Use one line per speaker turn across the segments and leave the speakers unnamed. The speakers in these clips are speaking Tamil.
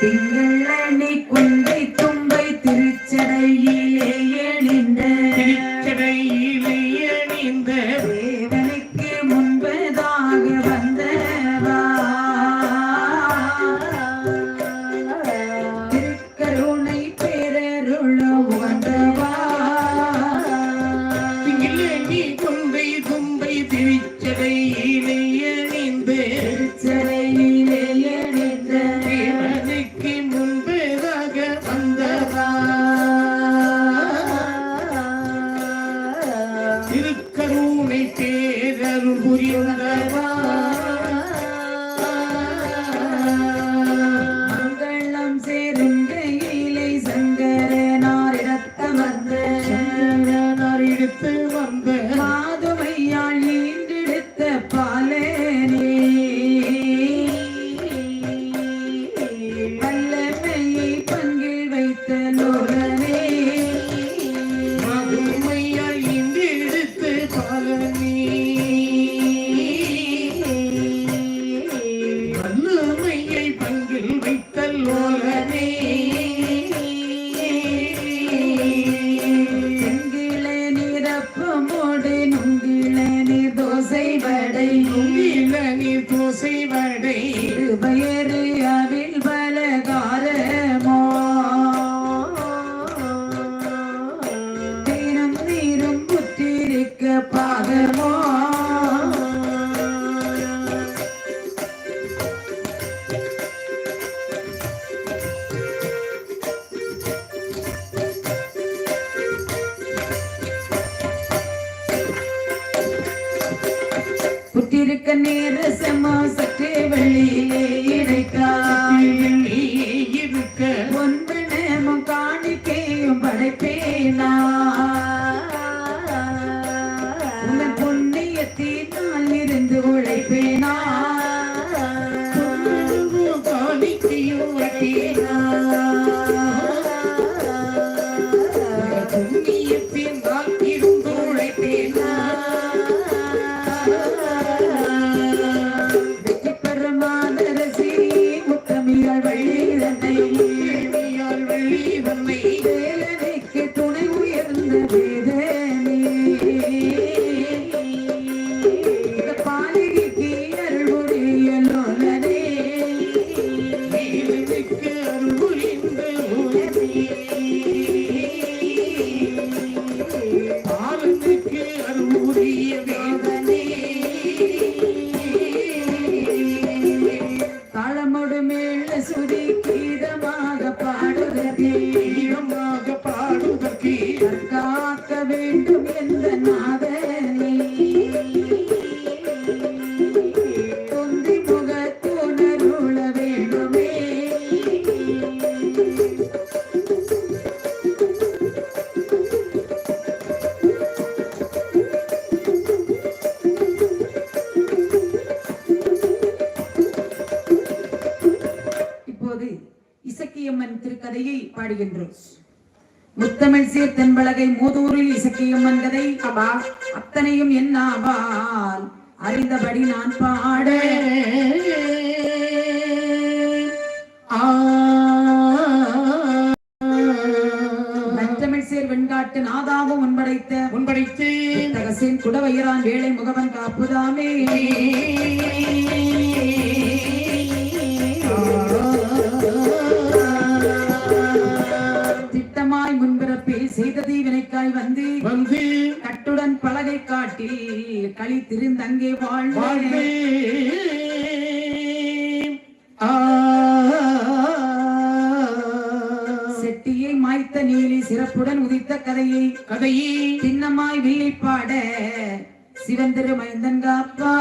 திங்களி குந்தை தும்பை திருச்சடையிலேயே நின்ற
திருச்சடையில்
திருக்கருணை பேரருள்
புரிந்தவா
புற்றிருக்க நேர செம்மா சற்றே வெள்ளியிலே இணைக்காய்
இருக்க
ஒன்று நேமம் காணிக்கையும் படைப்பேனா உங்கள் புண்ணியத்தினால் இருந்து உழைப்பேனா முத்தமிழ் சீர் தென்பலகை மூதூரில் இசக்கியம்மன் கதை அவா அத்தனையும் என்ன ஆவால். அறிந்தபடி நான் பாட வெண்காட்டு நாதாவும் முன்படைத்த
முன்படைத்து
தகசின் குடவயிரான் வேலை முகவன் காப்புதாமே. தீவினைக்காய் வந்து
வந்து
கட்டுடன் பலகை காட்டில் களி திருந்தங்கே வாழ்வே. செட்டியை மாய்த்த நீலி சிறப்புடன் உதித்த கதையை
கதையே
சின்னமாய் வில்லி பாட சிவன் திரு மைந்தன் காப்பா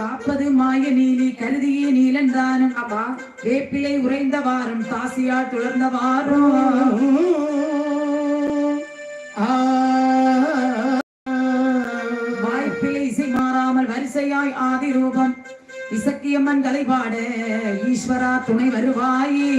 காப்பது மாய கழுதியே நீலந்தானும் நீலன் வேப்பிலை உறைந்தவாறும் தாசியால்
துளர்ந்தவாறும்
வாய்ப்பிலை இசை மாறாமல் வரிசையாய் ஆதி ரூபம். இசக்கியம்மன் கலைபாட ஈஸ்வரா துணை வருவாயே.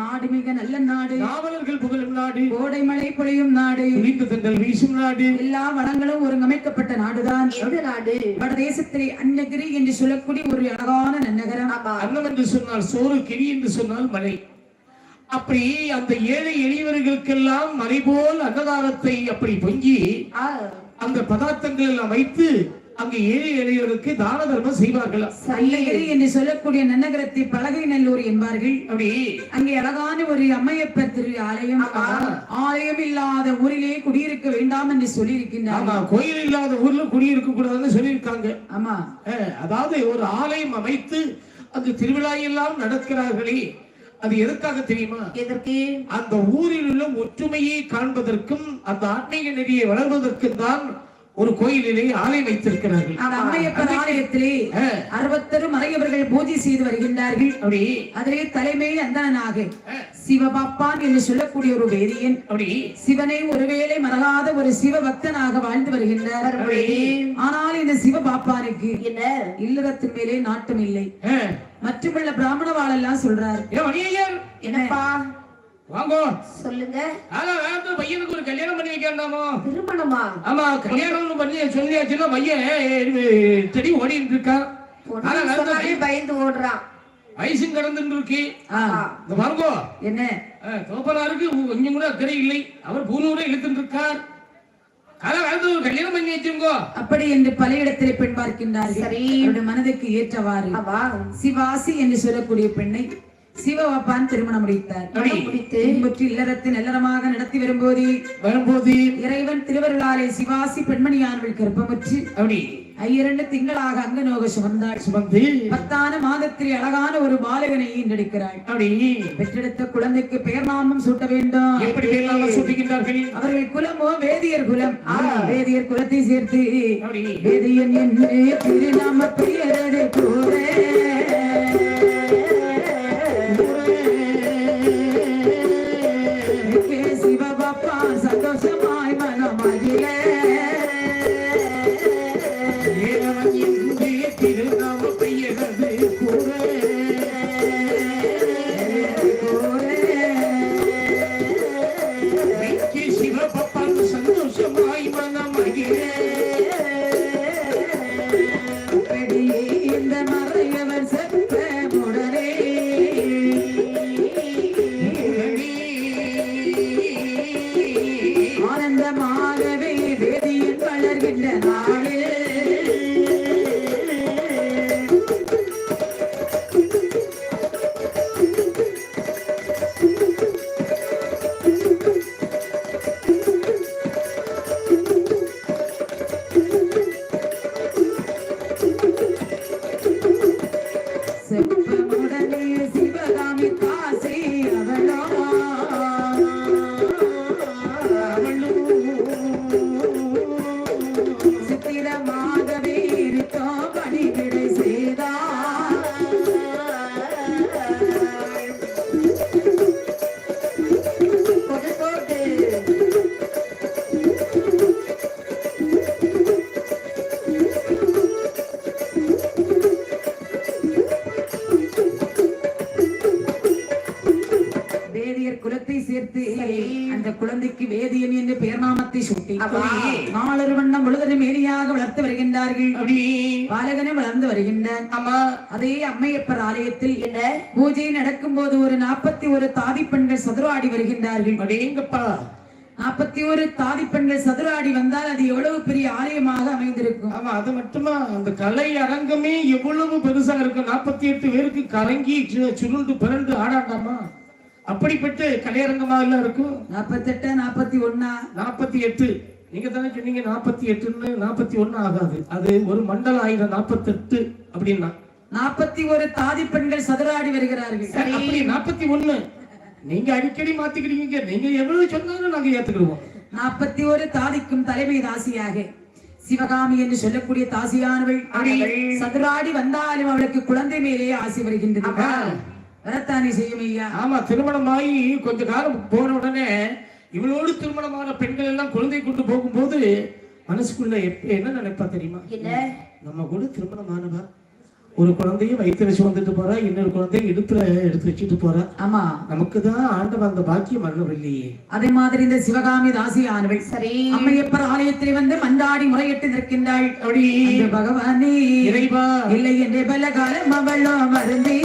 நாடு மிக நல்ல நாடு.
நாவலர்கள் புகழும் நாடு.
கோடை மழை பொழியும் நாடு.
குளித்து தந்தல் வீசும் நாடு.
எல்லா வளங்களும் ஒருங்கமைக்கப்பட்ட நாடுதான்.
எந்த நாடு?
வடதேசத்திலே அன்னகிரி என்று சொல்லக்கூடிய ஒரு அழகான நன்னகரம்.
அன்னம் என்று சொன்னால் சோறு கிரி என்று சொன்னால் மலை. அப்படி அந்த ஏழை எளியவர்களுக்கெல்லாம் மலை போல் அன்னதானத்தை அப்படி பொங்கி அந்த பதார்த்தங்கள் எல்லாம் வைத்து அங்க ஏழை எளியவருக்கு தான தர்மம் செய்வார்களாம்
அன்னகிரி என்று சொல்லக்கூடிய நன்னகரத்தை பலகை நல்லூர் என்பார்கள்.
அப்படி.
அங்கே அழகான ஒரு அம்மையப்பர் திரு ஆலயம் ஆலயம் இல்லாத ஊரிலே குடியிருக்க வேண்டாம் என்று
ஆமா கோயில் இல்லாத ஊர்ல குடியிருக்க கூடாதுன்னு சொல்லியிருக்காங்க.
ஆமா.
அதாவது ஒரு ஆலயம் அமைத்து அங்கு திருவிழா எல்லாம் நடக்கிறார்களே அது எதற்காக தெரியுமா?
எதற்கு?
அந்த ஊரில் உள்ள ஒற்றுமையை காண்பதற்கும் அந்த ஆன்மீக நெறியை வளர்வதற்கும் தான் ஒரு கோயிலிலே ஆலயம் வைத்திருக்கிறார்கள்.
அந்த அம்மையப்பர் ஆலயத்திலே
அஹ்,
அறுபத்தரு மறையவர்கள் பூஜை செய்து வருகின்றார்கள்.
அப்படி.
அதிலே தலைமை அந்தனாக சிவபாப்பான் என்று சொல்லக்கூடிய ஒரு வேதியன்
அப்படி.
சிவனை ஒருவேளை மறக்காத ஒரு சிவ பக்தனாக வாழ்ந்து வருகின்றார். ஆனால் இந்த சிவபாப்பானுக்கு
என்ன?
இல்லறத்தின் மேலே நாட்டம் இல்லை. மற்றுமுள்ள பிராமணவாள் எல்லாம் சொல்றார்.
என்னப்பா?
வாங்கோ.
சொல்லுங்க.
ஆனா வேற பையனுக்கு ஒரு கல்யாணம் பண்ணி வைக்க வேண்டாமோ
திருமணமா?
ஆமா கல்யாணம் பண்ணி சொல்லியாச்சுன்னா பையன் செடி ஓடிட்டு இருக்கான் ஆனா
பயந்து ஓடுறான்.
வயசும் கடந்துட்டு இருக்கு இந்த பாருங்கோ.
என்ன?
தோப்பனாருக்கு கொஞ்சம் கூட அக்கறை இல்லை. அவர் பூனூரை இழுத்துட்டு இருக்கார் கல்யாணம் பண்ணி வச்சுங்கோ
அப்படி என்று பல இடத்திலே பெண் பார்க்கின்றார்கள். மனதுக்கு ஏற்றவாறு சிவாசி என்று சொல்லக்கூடிய பெண்ணை சிவபாப்பான் திருமணம் முடித்தார்.
முடித்து
பின்பற்றி இல்லறத்தை நல்லறமாக நடத்தி வரும்போது
வரும்போது
இறைவன் திருவருளாலே சிவாசி பெண்மணியானவள் கர்ப்பமுற்று
அப்படி
ஐயிரண்டு திங்களாக அங்கநோக சுமந்தாள்.
சுமந்து
பத்தான மாதத்தில் அழகான ஒரு பாலகனை ஈன்றெடுக்கிறாள்.
அப்படி
பெற்றெடுத்த குழந்தைக்கு பெயர் நாமம் சூட்ட வேண்டும்.
எப்படி பேர்லாம சுட்டிக்கின்றார்கள்
அவர்கள் குலமோ வேதியர் குலம். வேதியர் குலத்தை சேர்த்து வேதியன் என்று திருநாம பெயரது கூற.
sick.
நாளொரு வண்ணம் முழுவதும் மேனியாக வளர்த்து வருகின்றார்கள். பாலகனை வளர்ந்து வருகின்றான்
ஆமா.
அதே அம்மையப்பர் ஆலயத்தில்
என்ன?
பூஜை நடக்கும் போது ஒரு நாற்பத்தி ஒரு தாதி பெண்கள் சதுராடி வருகின்றார்கள்.
அடேங்கப்பா
நாற்பத்தி ஒரு தாதி பெண்கள் சதுராடி வந்தால் அது எவ்வளவு பெரிய ஆலயமாக அமைந்திருக்கும்?
ஆமா அது மட்டுமா? அந்த கலை அரங்கமே எவ்வளவு பெருசா இருக்கு நாற்பத்தி எட்டு பேருக்கு கலங்கி சுருண்டு பிறண்டு ஆடாண்டாமா? அப்படிப்பட்ட கலையரங்கமா எல்லாம் இருக்கும்.
நாற்பத்தெட்டு நாற்பத்தி ஒன்னா
நாற்பத்தி எட்டு. நீங்க தானே சொன்னீங்க நாற்பத்தி எட்டுன்னு நாற்பத்தி ஒண்ணு ஆகாது. அது ஒரு மண்டல ஆயிரம் நாற்பத்தெட்டு அப்படின்னா.
நாற்பத்தி ஒரு தாதி பெண்கள் சதுராடி வருகிறார்கள்.
நாற்பத்தி ஒண்ணு நீங்க அடிக்கடி மாத்திக்கிறீங்க நீங்க எவ்வளவு சொன்னாலும் நாங்க ஏத்துக்கிடுவோம்.
நாற்பத்தி ஒரு தாதிக்கும் தலைமை தாசியாக சிவகாமி என்று சொல்லக்கூடிய தாசியானவள் சதுராடி வந்தாலும் அவளுக்கு குழந்தை மேலே ஆசை வருகின்றது. வரத்தானே செய்யும் ஐயா?
ஆமா திருமணமாகி கொஞ்ச காலம் போன உடனே இவளோடு திருமணமான பெண்கள் எல்லாம் குழந்தை கொண்டு போகும்போது மனசுக்குள்ள எப்ப என்ன நினைப்பா தெரியுமா?
என்ன?
நம்ம கூட திருமணமானவா ஒரு குழந்தைய வயிற்றுல சுமந்துட்டு போறா இன்னொரு குழந்தைய இடுப்புல எடுத்து வச்சுட்டு போறா.
ஆமா.
நமக்கு தான் ஆண்டவன் அந்த பாக்கியம் வரவில்லையே
அதே மாதிரி இந்த சிவகாமி தாசியானவள்
சரி.
அம்மையப்பர் ஆலயத்தில் வந்து மண்டாடி முறையிட்டு நிற்கின்றாள்.
அப்படி
பகவானே.
இறைவா.
இல்லை என்று பல காலம் அவளோ மருந்தே.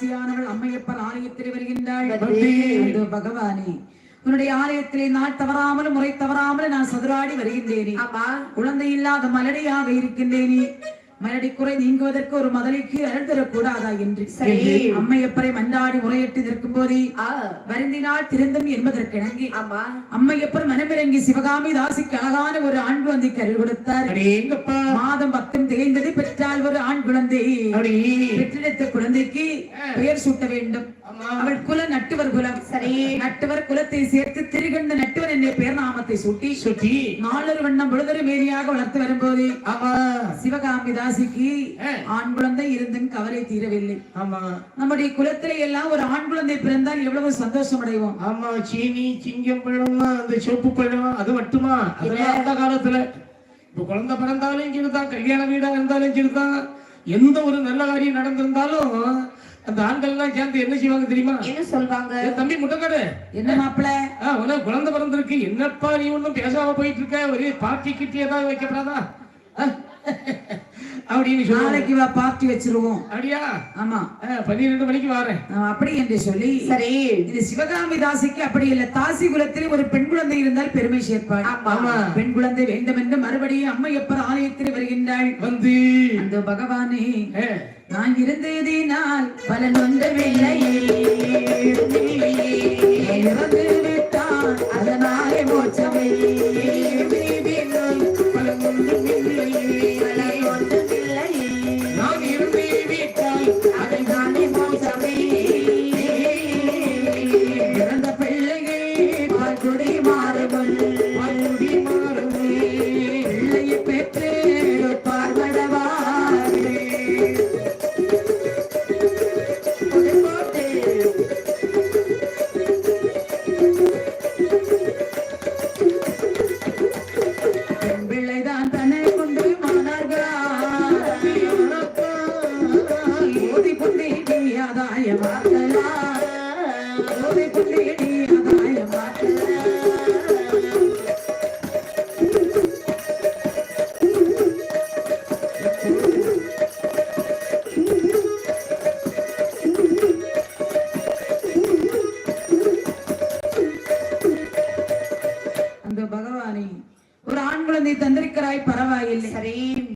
சிவகாமி தாசியானவள் அம்மையப்பர் ஆலயத்தில் வருகின்றாள். பகவானே உன்னுடைய ஆலயத்திலே நாள் தவறாமல் முறை தவறாமல் நான் சதுராடி வருகின்றேனே. குழந்தை இல்லாத மலடியாக இருக்கின்றேனே. மலடி குறை நீங்குவதற்கு ஒரு மதலைக்கு அருள் தரக்கூடாதா என்று. அம்மையப்பரை மண்டாடி முறையிட்டு நிற்கும் போதே வருந்தினால் திருந்தும் என்பதற்கு இணங்கி அம்மையப்பர் மனமிறங்கி சிவகாமி தாசிக்கு அழகான ஒரு ஆண் குழந்தைக்கு அருள் கொடுத்தார். மாதம் பத்தும் திகைந்தது பெற்றால் ஒரு ஆண் குழந்தை. பெற்றெடுத்த குழந்தைக்கு பெயர் சூட்ட வேண்டும். அவள் குல நட்டுவர் குலம்.
சரி.
நட்டுவர் குலத்தை சேர்த்து திருகண்ட நட்டுவர் என்ற பெயர் நாமத்தை சூட்டி
சுத்தி
நாளொரு வண்ணம் பொழுதொரு மேனியாக வளர்த்து வரும்போது சிவகாமி தாசிக்கு
ஆ.
ஆண் குழந்தை இருந்தும் கவலை தீரவில்லை.
ஆமா.
நம்முடைய குலத்திலே எல்லாம் ஒரு ஆண் குழந்தை பிறந்தால் எவ்வளவு சந்தோஷம் அடைவோம்.
ஆமா சீனி சிங்கம் பழம் அந்த சிவப்பு பழம் அது மட்டுமா? அதெல்லாம் அந்த காலத்துல. இப்ப குழந்தை பிறந்தாலும் சரிதான் கல்யாண வீடா இருந்தாலும் சரிதான். எந்த ஒரு நல்ல காரியம் நடந்திருந்தாலும் அந்த ஆண்கள் எல்லாம் சேர்ந்து என்ன செய்வாங்க தெரியுமா?
என்ன சொல்வாங்க?
தம்பி முட்டைக்காடு.
என்ன மாப்பிள?
உனக்கு குழந்தை பிறந்திருக்கு. என்னப்பா நீ ஒண்ணும் பேசாம போயிட்டு இருக்க? ஒரே பார்ட்டி கிட்டி ஏதாவது வைக்கப்படாதா? அப்படின்னு
நாளைக்கு வா பார்ட்டி வச்சிருவோம்.
அப்படியா?
ஆமா.
பன்னிரெண்டு மணிக்கு வாரேன்.
அப்படி என்று சொல்லி
சரி.
இது சிவகாமி தாசிக்கு அப்படி இல்ல. தாசி குலத்தில் ஒரு பெண் குழந்தை இருந்தால் பெருமை சேர்ப்பாள்.
ஆமா.
பெண் குழந்தை வேண்டும் என்று மறுபடியும் அம்மையப்பர் ஆலயத்தில் வருகின்றாள்.
வந்து.
அந்த பகவானே நான் இருந்ததினால் பலன் ஒன்றவில்லை இறந்து விட்டான் அதனாலே மோட்சமே.
ஒரு தந்திருக்கிறாய் பரவாயில்லை.
சரி.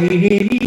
Hare